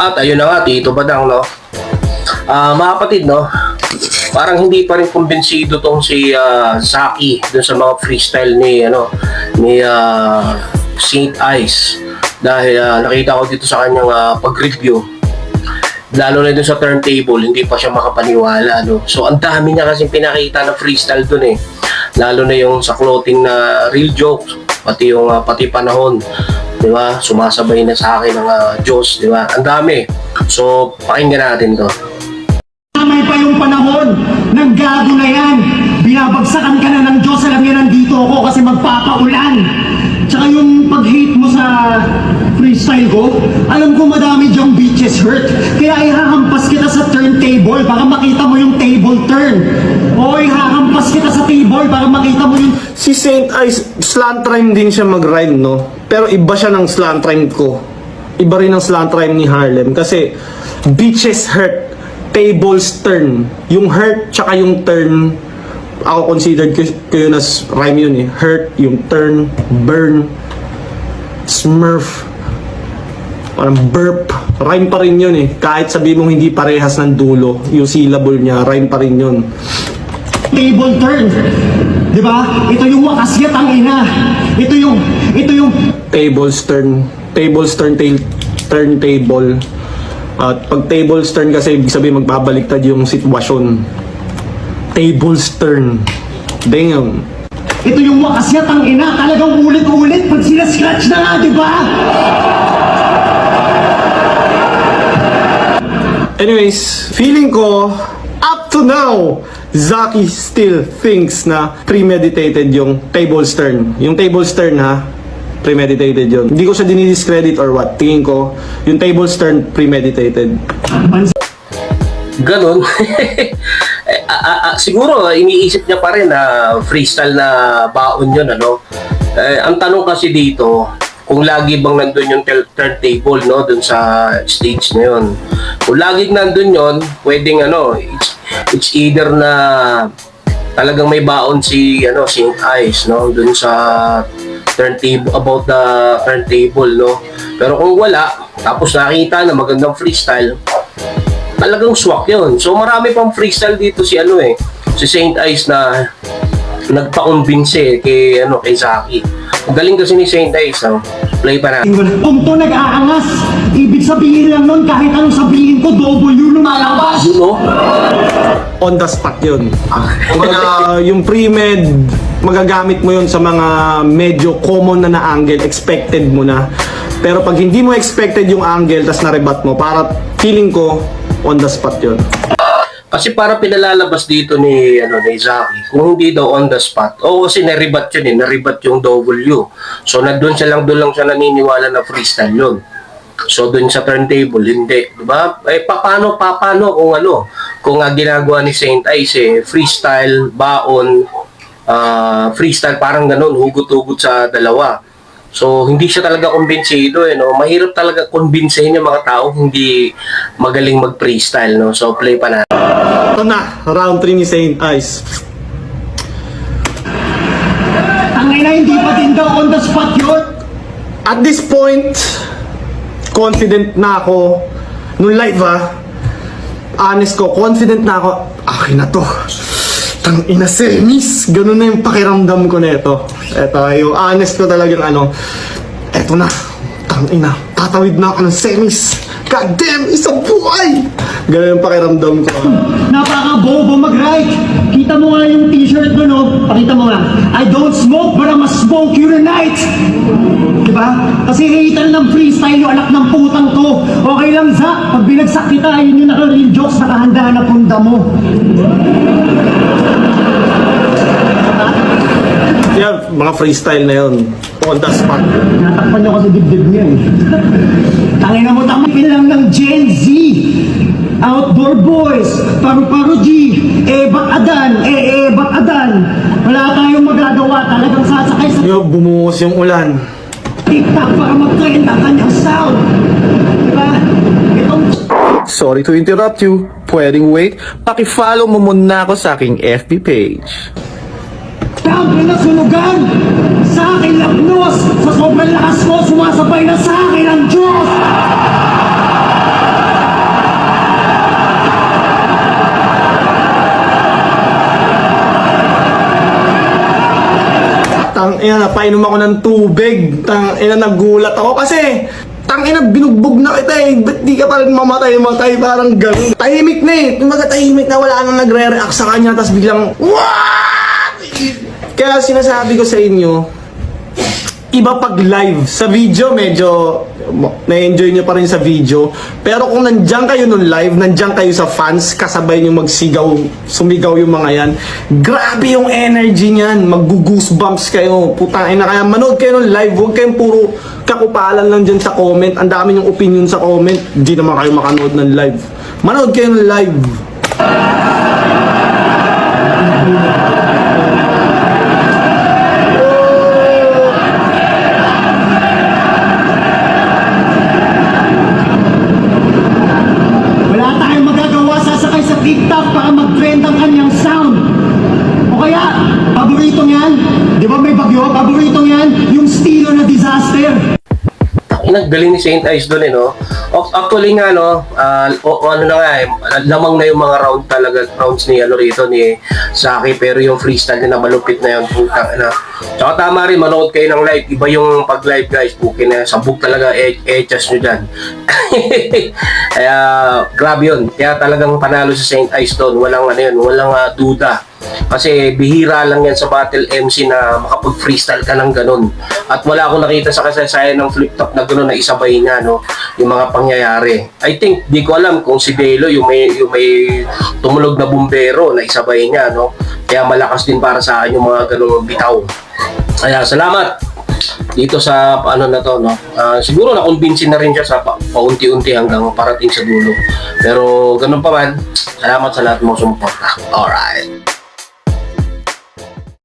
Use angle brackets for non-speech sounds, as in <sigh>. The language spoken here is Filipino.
At ayun na nga, Tito Badang, no? Ah, mga kapatid, no? Parang hindi pa rin kumbinsido tong si ah, Zaki dun sa mga freestyle ni, ano, ni ah, Saint Ice. Dahil ah, nakita ko dito sa kanyang ah, pag-review, lalo na dun sa turntable, hindi pa siya makapaniwala, no? So, ang dami niya kasi pinakita na freestyle dun eh. Lalo na yung sa clothing na real jokes, pati yung ah, pati panahon, di ba? Sumasabay na sa akin ng ah, Diyos, di ba? Ang dami. So, pakinggan natin to. May pa yung panahon ng gago na yan. Binabagsakan ka na ng Diyos. Alam niya nandito ako kasi magpapaulan. Tsaka yung pag-hate mo sa freestyle ko, alam ko madami diyang beaches hurt. Kaya ihahampas kita sa turntable para makita mo yung table turn. O ihahampas kita sa table para makita mo yung Ice, slant rhyme din siya mag-rhyme, no? Pero iba siya ng slant rhyme ko. Iba rin ang slant rhyme ni Harlem. Kasi, beaches hurt, tables turn. Yung hurt, tsaka yung turn, ako considered ko, ko yun as rhyme yun eh. Hurt, yung turn, burn, smurf, parang burp. Rhyme pa rin yun eh. Kahit sabi mong hindi parehas ng dulo, yung syllable niya, rhyme pa rin yun. Table turn. Di ba? Ito yung wakas niya, ina. Ito yung, ito yung tables turn tables turn tail turntable at pag tables turn kasi ibig sabihin magbabaliktad yung sitwasyon tables turn damn Ito yung wakas niya, ina. Talagang ulit-ulit pag sila-scratch na nga, di ba? anyways feeling ko up to now Zaki still thinks na premeditated yung tables turn yung tables turn ha? Premeditated yun. Hindi ko siya dinidiscredit or what. Tingin ko yung tables turn premeditated. Ganon. <laughs> Siguro, iniisip niya pa rin na freestyle na baon yun, ano? Eh, ang tanong kasi dito, kung lagi bang nandun yung turntable, no? Dun sa stage na yun. Kung lagi nandun yun, pwedeng, ano, it's, it's either na talagang may baon si, ano, si Ice, no? Dun sa turntable, about the turntable, no? Pero kung wala, tapos nakita na magandang freestyle, talagang swak yun. So marami pang freestyle dito si ano eh, si Saint Ice na nagpa-convince eh, kay ano kay Zaki. Galing kasi ni Saint Ice, no? Play pa na. Kung to nag-aangas, ibig sabihin lang nun, kahit anong sabihin ko, W lumalabas. You know? on the spot yun. Kumbaga, <laughs> yung pre-med, magagamit mo yun sa mga medyo common na na angle, expected mo na. Pero pag hindi mo expected yung angle, tas narebat mo, para feeling ko, on the spot yun. Kasi para pinalalabas dito ni ano ni Zaki, kung hindi daw on the spot. Oo, kasi naribat yun eh, naribat yung W. So nandun siya lang, doon lang siya naniniwala na freestyle yun. So doon sa turntable, hindi, 'di ba? Eh paano paano kung ano, kung nga ginagawa ni Saint Ice eh, freestyle, baon, ah, freestyle parang ganun, hugot-hugot sa dalawa. So hindi siya talaga kumbinsido eh, no. Mahirap talaga kumbinsihin yung mga tao hindi magaling mag-freestyle, no. So play pa na. Ito na, round 3 ni Saint Ice. Tangay na, hindi pa din daw on the spot yun. At this point, confident na ako. Nung live ha, honest ko, confident na ako. Akin na to. Tang ina semis. Ganun na yung pakiramdam ko nito. Eto, yung honest ko talagang ano. Eto na. Tang ina. Tatawid na ako ng semis. God damn, isang buhay! Ganun yung pakiramdam ko. Napaka-bobo mag-right. Kita mo nga yung t-shirt ko, no? Pakita mo nga. I don't smoke, but I'ma smoke you tonight. Diba? Kasi hater ng freestyle yung anak ng putang to. Okay lang, Zach. Pag binagsak kita, yun yung naka-real jokes, nakahanda na punda mo. Yan, mga freestyle na yun. On the spot. Natakpan nyo kasi dibdib niya eh. Tangin na mo, tamipin lang ng Gen Z. Outdoor Boys, Paru-Paru G, Ebak Adan, eh Ebak Adan. Wala tayong magagawa, talagang sasakay sa Yo, bumuhos yung ulan. TikTok para mag-trend ang kanyang sound. Diba? Itong Sorry to interrupt you. Pwedeng wait. Paki-follow mo muna ako sa aking FB page. Dami na sunugan sa akin lagnos. Sa sobrang lakas ko, sumasabay na sa akin ang Diyos. tang ina napainom ako ng tubig. Tang ina nagulat ako kasi tang ina binugbog na kita eh. Ba't di ka pa rin mamatay? Matay parang ganun. Tahimik na eh. Kumbaga tahimik na wala nang nagre-react sa kanya tapos biglang wow kaya sinasabi ko sa inyo, iba pag live. Sa video, medyo na-enjoy nyo pa rin sa video. Pero kung nandyan kayo nung live, nandyan kayo sa fans, kasabay nyo magsigaw, sumigaw yung mga yan, grabe yung energy niyan. Mag-goosebumps kayo. Putang ina. Kaya manood kayo nung live, huwag kayong puro kakupalan lang dyan sa comment. Ang dami yung opinion sa comment. Hindi naman kayo makanood ng live. Manood kayo ng live. TikTok para mag-trend ang kanyang sound. O kaya, paborito niyan, di ba may bagyo? Paborito niyan, yung estilo na disaster. Ang galing ni Saint Ice doon eh, no? Actually nga, no, ah, o, ano na nga eh, lamang na yung mga round talaga, rounds ni ano rito ni Saki, pero yung freestyle niya na malupit na yun, putang na. Tsaka tama rin, manood kayo ng live, iba yung pag-live guys, pukin na, sabog talaga, e echas nyo dyan. <laughs> Kaya, grabe yun. Kaya talagang panalo si Saint Ice doon, walang ano yun, walang ah, duda. Kasi bihira lang yan sa battle MC na makapag-freestyle ka ng ganun. At wala akong nakita sa kasaysayan ng flip top na ganun na isabay nga no, yung mga pangyayari. I think, di ko alam kung si Belo yung may, yung may tumulog na bumbero na isabay niya. No? Kaya malakas din para sa akin yung mga ganung bitaw. Kaya salamat dito sa ano na to no. Ah, siguro na convince na rin siya sa pa- paunti-unti hanggang parating sa dulo. Pero ganun pa man, salamat sa lahat mo sumuporta. Alright.